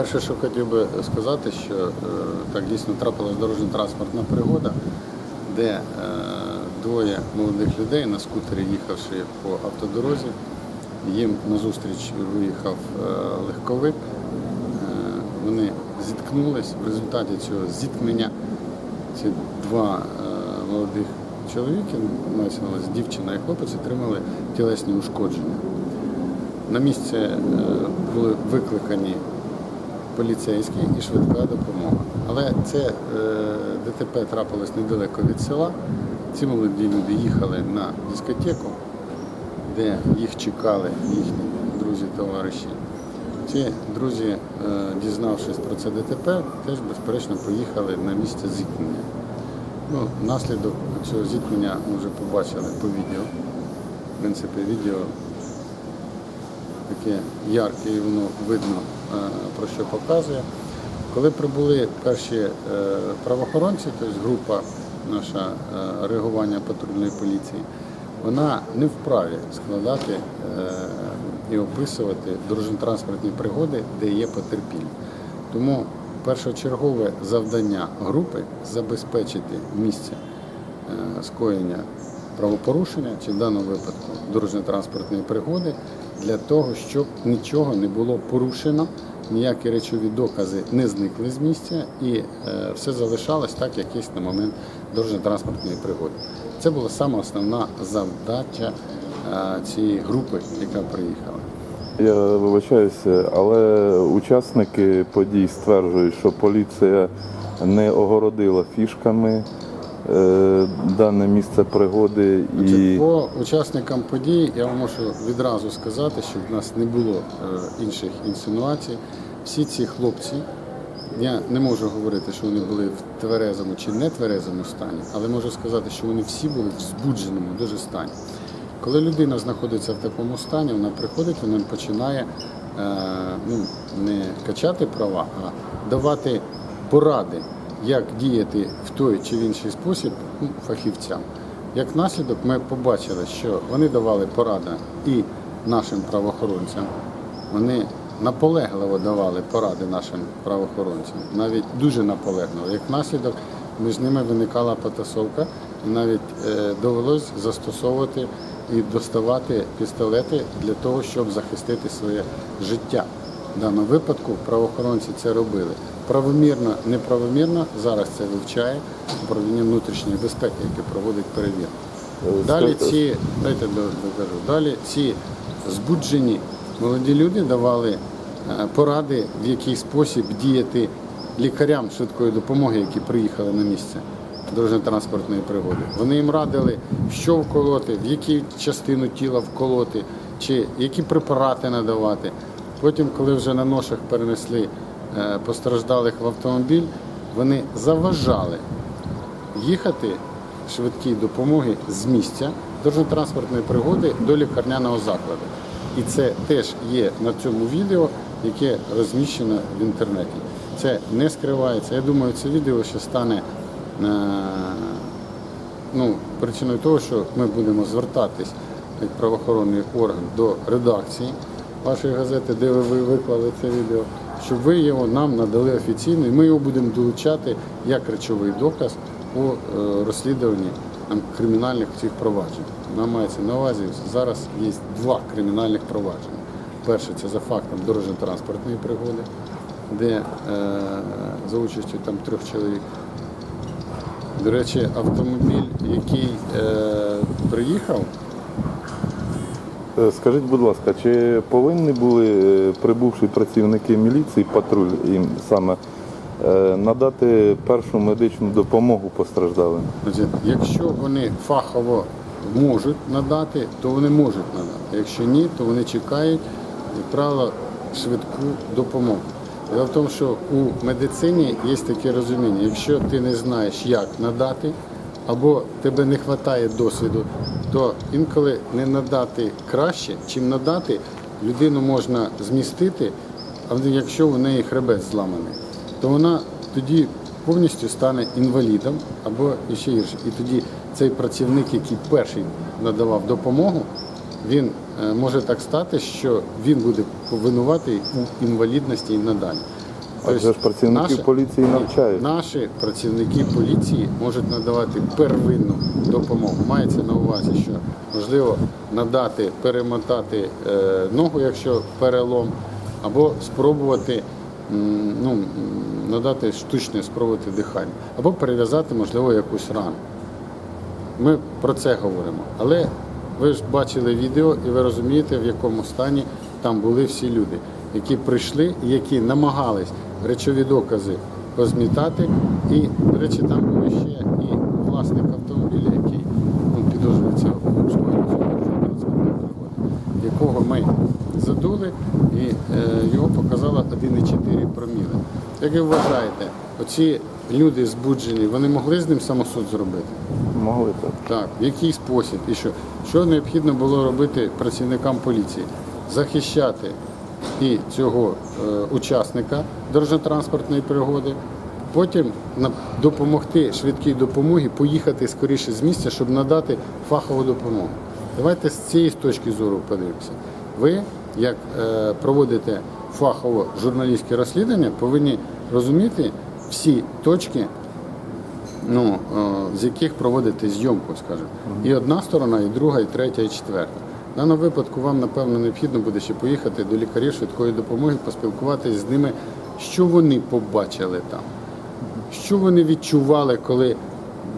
Перше, що хотів би сказати, що е, так дійсно трапилась дорожньо-транспортна пригода, де е, двоє молодих людей на скутері, їхавши по автодорозі, їм назустріч виїхав е, легковик. Е, Вони зіткнулись. В результаті цього зіткнення ці два е, молодих чоловіки, мається дівчина і хлопець, отримали тілесні ушкодження. На місце е, були викликані поліцейські і швидка допомога. Але це е, ДТП трапилось недалеко від села. Ці молоді люди їхали на дискотеку, де їх чекали їхні друзі, товариші. Ці друзі, е, дізнавшись про це ДТП, теж безперечно поїхали на місце зіткнення. Ну, наслідок цього зіткнення ми вже побачили по відео. В принципі, відео таке ярке і воно видно, про що показує. Коли прибули перші е, правоохоронці, тобто група наша е, реагування патрульної поліції, вона не вправі складати е, і описувати дорожньо-транспортні пригоди, де є потерпілі. Тому першочергове завдання групи забезпечити місце е, скоєння правопорушення чи в даному випадку дорожньо-транспортної пригоди для того, щоб нічого не було порушено, ніякі речові докази не зникли з місця і е, все залишалось так, як є на момент дорожньо-транспортної пригоди. Це була саме основна завдача е, цієї групи, яка приїхала. Я вибачаюся, але учасники подій стверджують, що поліція не огородила фішками дане місце пригоди і По учасникам подій я вам можу відразу сказати, що в нас не було е, інших інсинуацій. Всі ці хлопці, я не можу говорити, що вони були в тверезому чи не тверезому стані, але можу сказати, що вони всі були в збудженому дуже стані. Коли людина знаходиться в такому стані, вона приходить, вона починає е, ну, не качати права, а давати поради, як діяти в той чи в інший спосіб фахівцям. Як наслідок, ми побачили, що вони давали поради і нашим правоохоронцям, вони наполегливо давали поради нашим правоохоронцям, навіть дуже наполегливо. Як наслідок, між ними виникала потасовка, і навіть е, довелось застосовувати і доставати пістолети для того, щоб захистити своє життя. В даному випадку правоохоронці це робили. Правомірно, неправомірно зараз це вивчає управління внутрішньої безпеки, яке проводить перевірку. Далі ці, дайте докажу, далі ці збуджені молоді люди давали е, поради, в який спосіб діяти лікарям швидкої допомоги, які приїхали на місце дорожньо-транспортної пригоди. Вони їм радили, що вколоти, в яку частину тіла вколоти, чи які препарати надавати. Потім, коли вже на ношах перенесли е, постраждалих в автомобіль, вони заважали їхати швидкій допомоги з місця дорожньо-транспортної пригоди до лікарняного закладу. І це теж є на цьому відео, яке розміщено в інтернеті. Це не скривається. Я думаю, це відео ще стане е, ну, причиною того, що ми будемо звертатись як правоохоронний орган до редакції вашої газети, де ви виклали це відео, щоб ви його нам надали офіційно, і ми його будемо долучати як речовий доказ у е, розслідуванні кримінальних цих проваджень. Нам мається на увазі зараз є два кримінальних провадження. Перше це за фактом дорожньо-транспортної пригоди, де е, за участю там трьох чоловік до речі, автомобіль, який е, приїхав, скажіть, будь ласка, чи повинні були е, прибувші працівники міліції, патруль їм саме е, надати першу медичну допомогу постраждалим? якщо вони фахово можуть надати, то вони можуть надати. Якщо ні, то вони чекають, як правило, швидку допомогу. Дело в тому, що у медицині є таке розуміння, якщо ти не знаєш, як надати, або тебе не вистачає досвіду, то інколи не надати краще, чим надати, людину можна змістити, але якщо у неї хребет зламаний, то вона тоді повністю стане інвалідом або ще гірше. І тоді цей працівник, який перший надавав допомогу, він е, може так стати, що він буде винуватий у інвалідності і надалі. Адже ж працівників наші- поліції навчають. Наші працівники поліції можуть надавати первинну допомогу. Мається на увазі, що можливо надати, перемотати е, ногу, якщо перелом, або спробувати ну, надати штучне спробувати дихання, або перев'язати, можливо, якусь рану. Ми про це говоримо. Але ви ж бачили відео і ви розумієте, в якому стані там були всі люди, які прийшли і які намагались речові докази позмітати. І, до речі, там був ще і власник автомобіля, який ну, підозрюється якого ми задули, і е, його показало 1,4 проміли. Як ви вважаєте, оці люди збуджені, вони могли з ним самосуд зробити? Могли так. Так, в який спосіб і що? Що необхідно було робити працівникам поліції? Захищати і цього е, учасника дорожньо-транспортної пригоди, потім допомогти швидкій допомогі поїхати скоріше з місця, щоб надати фахову допомогу. Давайте з цієї точки зору подивимося. Ви, як е, проводите фахово журналістське розслідування, повинні розуміти всі точки ну, е, з яких проводити зйомку, скажімо. І одна сторона, і друга, і третя, і четверта. В даному випадку вам, напевно, необхідно буде ще поїхати до лікарів швидкої допомоги, поспілкуватися з ними, що вони побачили там, що вони відчували, коли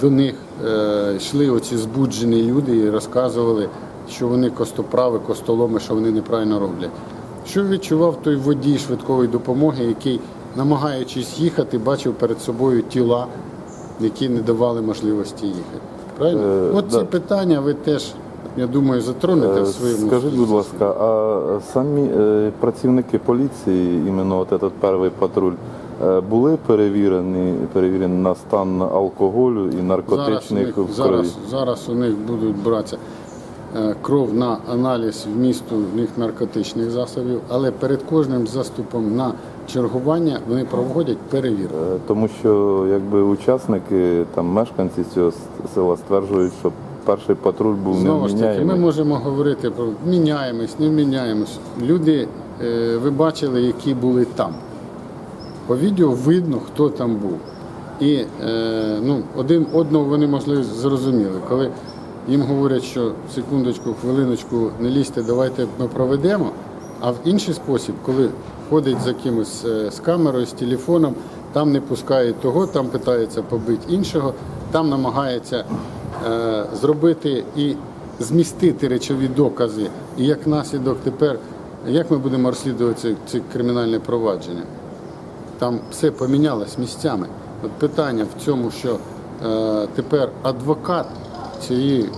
до них е, йшли оці збуджені люди і розказували, що вони костоправи, костоломи, що вони неправильно роблять. Що відчував той водій швидкої допомоги, який, намагаючись їхати, бачив перед собою тіла, які не давали можливості їхати. Правильно? Е, От ці да. питання ви теж, я думаю, затронете Е, в своєму. Скажіть, будь ласка, а самі е, працівники поліції, іменно от этот перший патруль, е, були перевірені, перевірені на стан алкоголю і зараз наркотичних них, в крові? зараз, зараз у них будуть братися е, кров на аналіз вмісту в них наркотичних засобів, але перед кожним заступом на чергування вони проводять перевірку. Е, Тому що якби учасники, там мешканці цього села стверджують, що перший патруль був Знову ж таки, ми можемо говорити про міняємось, не міняємось. Люди, е, ви бачили, які були там. По відео видно, хто там був. І е, ну, один одного вони можливо зрозуміли. Коли їм говорять, що секундочку, хвилиночку, не лізьте, давайте ми проведемо. А в інший спосіб, коли ходить за кимось е, з камерою, з телефоном, там не пускають того, там питається побити іншого, там намагається зробити і змістити речові докази. І як наслідок тепер, як ми будемо розслідувати це, це кримінальне провадження? Там все помінялось місцями. От питання в цьому, що е, тепер адвокат цієї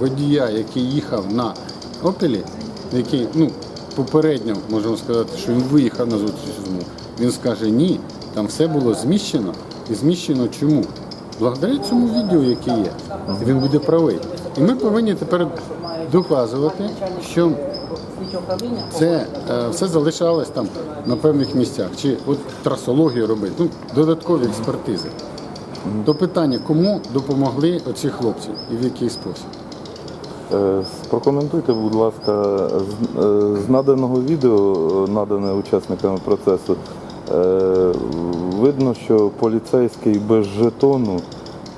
водія, який їхав на опелі, який ну, попередньо можемо сказати, що він виїхав на зустріч він скаже ні, там все було зміщено. І зміщено чому? Благодаря цьому відео, яке є. Він буде правий. І ми повинні тепер доказувати, що це е, все залишалось там на певних місцях. Чи от трасологію робити, ну, додаткові експертизи. То питання, кому допомогли оці хлопці і в який спосіб? Е, Прокоментуйте, будь ласка, з, е, наданого відео, е, надане учасниками процесу, видно, що поліцейський без жетону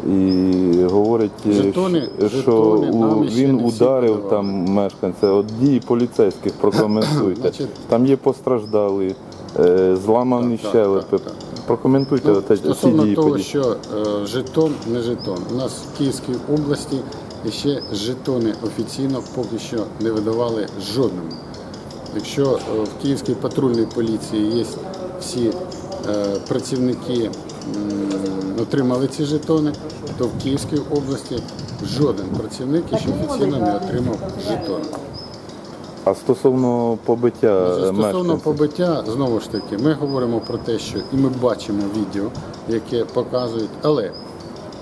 і говорить, е, Жетони- що жетони у- він ударив там мешканця. От дії поліцейських прокоментуйте. Значить- Там є постраждалі, е, зламані Так, щелепи. так, так. Прокоментуйте Ну, от ці стосовно дії того, подій. що е, жетон не жетон. У нас в Київській області ще жетони офіційно поки що не видавали жодному. Якщо е, в Київській патрульній поліції є всі працівники отримали ці жетони, то в Київській області жоден працівник ще офіційно не отримав жетон. А стосовно побиття е, Стосовно побиття, знову ж таки, ми говоримо про те, що і ми бачимо відео, яке показують, але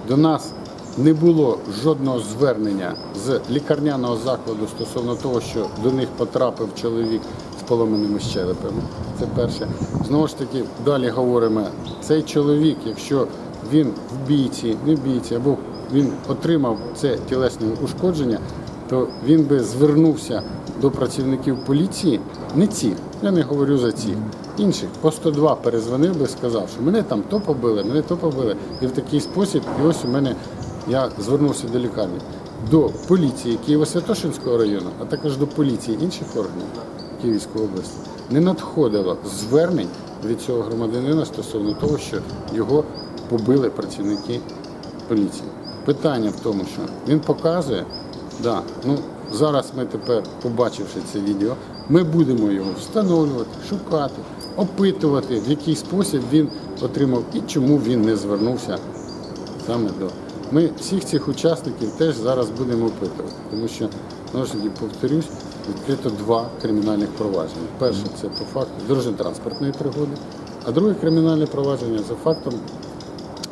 до нас не було жодного звернення з лікарняного закладу стосовно того, що до них потрапив чоловік поломаними щелепами. Це перше. Знову ж таки, далі говоримо, цей чоловік, якщо він в бійці, не в бійці, або він отримав це тілесне ушкодження, то він би звернувся до працівників поліції, не цих, я не говорю за цих, інших по 102 перезвонив би, сказав, що мене там то побили, мене то побили. І в такий спосіб, і ось у мене я звернувся до лікарні, до поліції Києво-Святошинського району, а також до поліції інших органів Київської області. Не надходило звернень від цього громадянина стосовно того, що його побили працівники поліції. Питання в тому, що він показує, да, ну зараз ми тепер, побачивши це відео, ми будемо його встановлювати, шукати, опитувати, в який спосіб він отримав і чому він не звернувся саме до. Ми всіх цих учасників теж зараз будемо опитувати, тому що знову ж таки повторюсь, відкрито два кримінальних провадження. Перше це по факту дорожньо-транспортної пригоди, а друге кримінальне провадження за фактом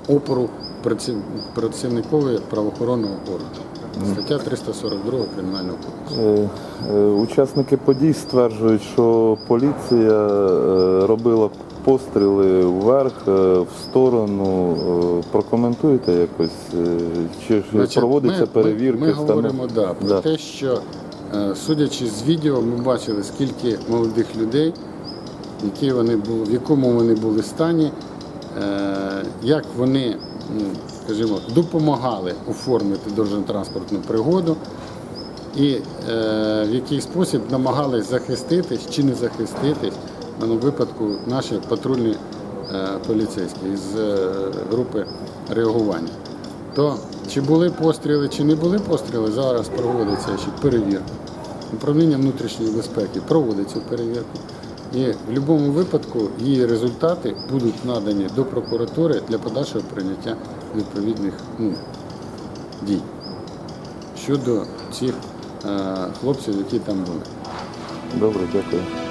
опору праці- працівникові правоохоронного органу. Стаття 342 Кримінального кодексу. Е, е, Учасники подій стверджують, що поліція е, робила постріли вверх, в сторону. Прокоментуєте якось? Чи Значить, проводиться ми, перевірка? Ми, ми говоримо да, про Да. те, що судячи з відео, ми бачили, скільки молодих людей, які вони були, в якому вони були стані, е, як вони, ну, скажімо, допомагали оформити дорожньо-транспортну пригоду. І е, в який спосіб намагались захиститись чи не захиститись в випадку наші патрульні е, поліцейські з е, групи реагування. То чи були постріли, чи не були постріли, зараз проводиться ще перевірка. Управління внутрішньої безпеки проводить цю перевірку. І в будь-якому випадку її результати будуть надані до прокуратури для подальшого прийняття відповідних ну, дій щодо цих е, хлопців, які там були. Добре, дякую.